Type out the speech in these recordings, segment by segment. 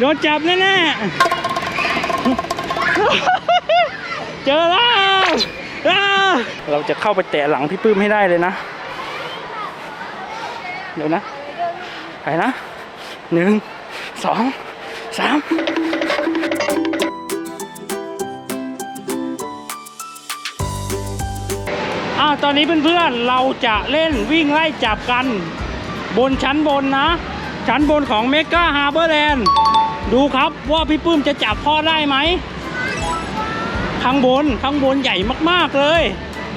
โดนจับแน่ๆ เจอแล้ว เราจะเข้าไปแตะหลังพี่ปื้มให้ได้เลยนะ เดี๋ยวนะ ไปนะหนึ่งสองสาม อ้าวตอนนี้เพื่อนๆเราจะเล่นวิ่งไล่จับกัน บนชั้นบนนะ ชั้นบนของเมกาฮาร์เบอร์แลนด์ดูครับว่าพี่ปื้มจะจับพ่อได้ไหมข้างบนข้างบนใหญ่มากๆเลย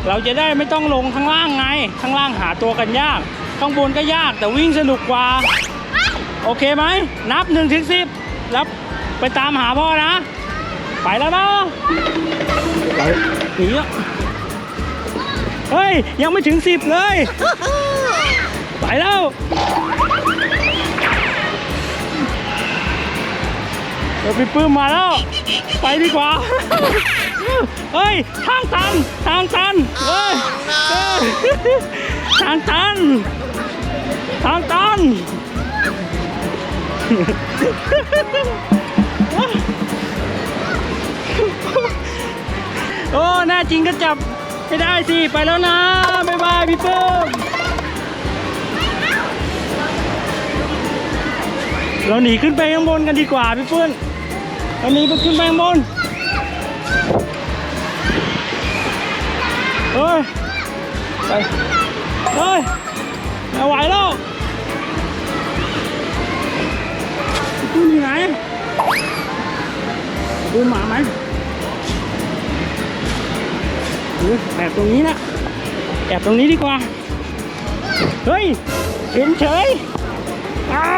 เราจะได้ไม่ต้องลงข้างล่างไง ข้างล่างหาตัวกันยาก ข้างบนก็ยากแต่วิ่งสนุกกว่า โอเคไหม นับ1นถึงสิแล้วไปตามหาพ่อนะ ไปแล้วนะไปหนีอะ เฮ้ย ยังไม่ถึงสิบเลย ไปแล้วเดี๋ยวพี่ปื้มมาแล้ว ไปดีกว่า เฮ้ย ทางตัน ทางตัน เฮ้ยเฮ้ยทางตัน ทางตัน โอ้ แน่จริงก็จับ ไม่ได้สิ ไปแล้วนะ บ๊ายบายพี่เพิ่มเราหนีขึ้นไปข้างบนกันดีกว่าพี่เพื่อนเราหนีไปขึ้นไปข้างบนเฮ้ย ไปเฮ้ยไม่ไหวแล้วพี่ปื้มอยู่ไหนดูหมาไหม แอบตรงนี้นะ แอบตรงนี้ดีกว่า เฮ้ยเห็นเฉยเอา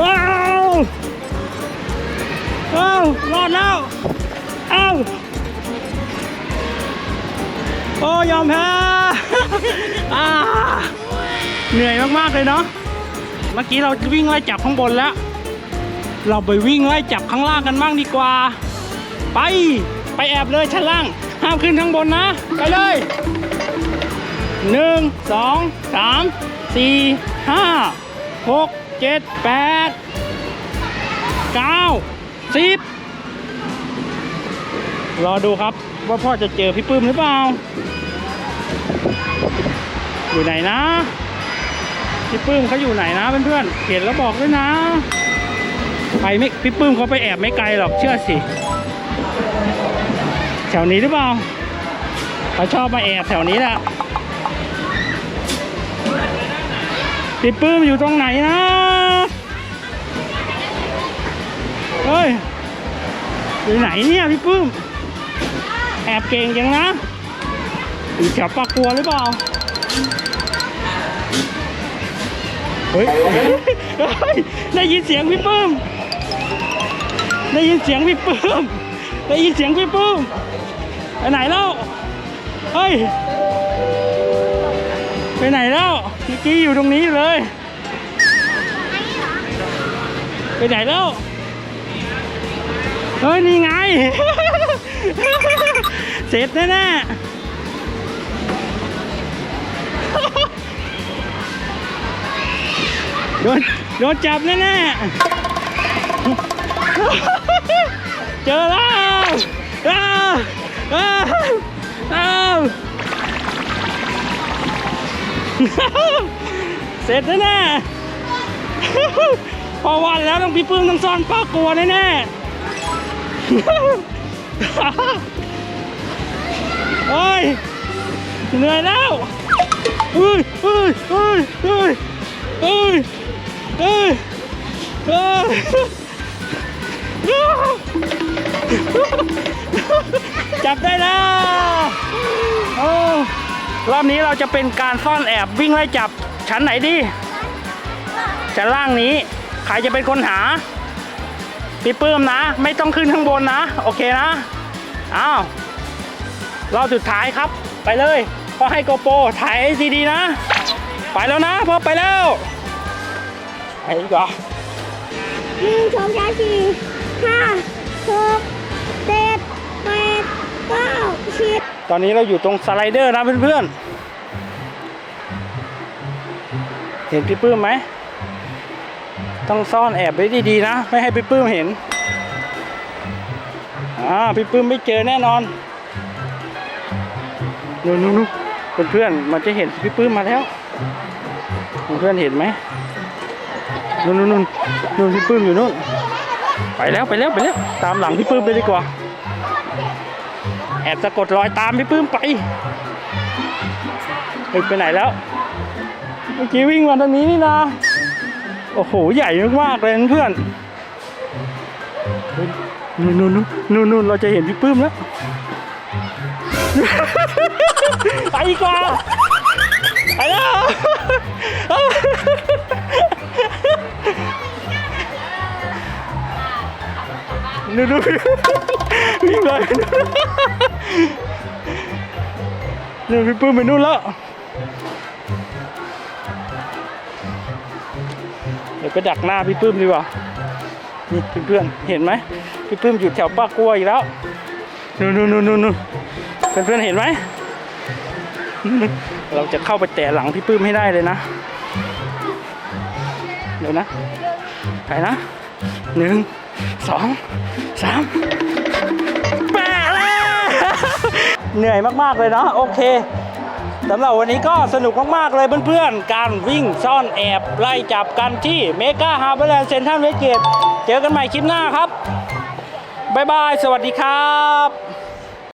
ว้าวเอารอดแล้วเอาโอ้ยอมแพ้อ่าเหนื่อยมาก ๆ เลยเนาะ เมื่อกี้เราวิ่งไล่จับข้างบนแล้ว เราไปวิ่งไล่จับข้างล่างกันบ้างดีกว่า ไป ไปแอบเลยชั้นล่าง ห้ามขึ้นข้างบนนะ ไปเลยหนึ่งสองสามสี่ห้าหกเจ็ดแปดเก้าสิบรอดูครับว่าพ่อจะเจอพี่ปื้มหรือเปล่า อยู่ไหนนะ พี่ปื้มเขาอยู่ไหนนะเพื่อนๆเห็นแล้วบอกด้วยนะ ไปไม่พี่ปื้มเขาไปแอบไม่ไกลหรอกเชื่อสิ แถวนี้หรือเปล่าเขาชอบมาแอบแถวนี้แหละพี่ปื้มอยู่ตรงไหนนะเฮ้ยอยู่ไหนเนี่ยพี่ปื้มแอบเก่งจังนะอยู่แถวปากกลัวหรือเปล่าเฮ้ยเฮ้ย ได้ยินเสียงพี่ปื้ม ได้ยินเสียงพี่ปื้มได้ยินเสียงพี่ปื้มไปไหนแล้วเฮ้ยไปไหนแล้วเมื่อกี้อยู่ตรงนี้อยู่เลยไปไหนแล้วเฮ้ยนี่ไง เสร็จแน่ๆโดนโดนจับแน่ๆ เจอแล้วอ้าวอ้าวอ้าวเสร็จแน่ๆพอวันแล้วต้องพี่ปื้มต้องซ่อนป้ากลัวแน่ๆเฮ้ยเหนื่อยแล้วเฮ้ยเฮ้ยเฮ้ยเฮ้ยเฮ้ยเฮ้ยเฮ้ย จับได้แล้วโอ้รอบนี้เราจะเป็นการซ่อนแอบวิ่งไล่จับชั้นไหนดีชั้นล่างนี้ ใครจะเป็นคนหาพี่ปื้มนะ ไม่ต้องขึ้นข้างบนนะ โอเคนะอ้าวรอบสุดท้ายครับ ไปเลยพอให้โกโปรถ่ายให้ดีๆนะ ไปแล้วนะพอไปแล้วไปดีกว่าหนึ่งสองสามสี่ห้าหก เจ็ดแปดเก้าสิบตอนนี้เราอยู่ตรงสไลเดอร์นะเพื่อนๆ เห็นพี่ปื้มไหม ต้องซ่อนแอบไว้ดีๆนะ ไม่ให้พี่ปื้มเห็น อ่า พี่ปื้มไม่เจอแน่นอนนู่นนู่นเพื่อนๆมันจะเห็นพี่ปื้มมาแล้ว เพื่อนๆเห็นไหมนู่นนู่นนู่นพี่ปื้มอยู่นู่น ไปแล้วไปแล้วไปแล้วตามหลังพี่ปื้มไปดีกว่า แอบสะกดรอยตามพี่ปื้มไปไปไหนแล้วเมื่อกี้วิ่งมาทางนี้นี่นะโอ้โหใหญ่มากๆเลยเพื่อนนู่นนู่นนู่นนู่นเราจะเห็นพี่ปื้มแล้วไปดีกว่าไปแล้ว นู่นวิ่งเลยนู่นพี่ปื้มไปนู่นแล้วเดี๋ยวไปดักหน้าพี่ปื้มดีกว่านี่เพื่อนๆเห็นไหมพี่ปื้มอยู่แถวป้ากกลัวอีกแล้วนู่นนู่นนู่นนู่นเพื่อนๆเห็นไหมเราจะเข้าไปแตะหลังพี่ปื้มให้ได้เลยนะ เดี๋ยวนะ ไปนะหนึ่ง สองสามแปะแล้วเหนื่อยมากๆเลยเนาะโอเคสำหรับวันนี้ก็สนุกมากๆเลยเพื่อนๆ การวิ่งซ่อนแอบไล่จับกันที่เมกาฮาร์เบอร์แลนด์เซ็นทรัลเวสเกตเจอกันใหม่คลิปหน้าครับ บ๊ายบาย สวัสดีครับ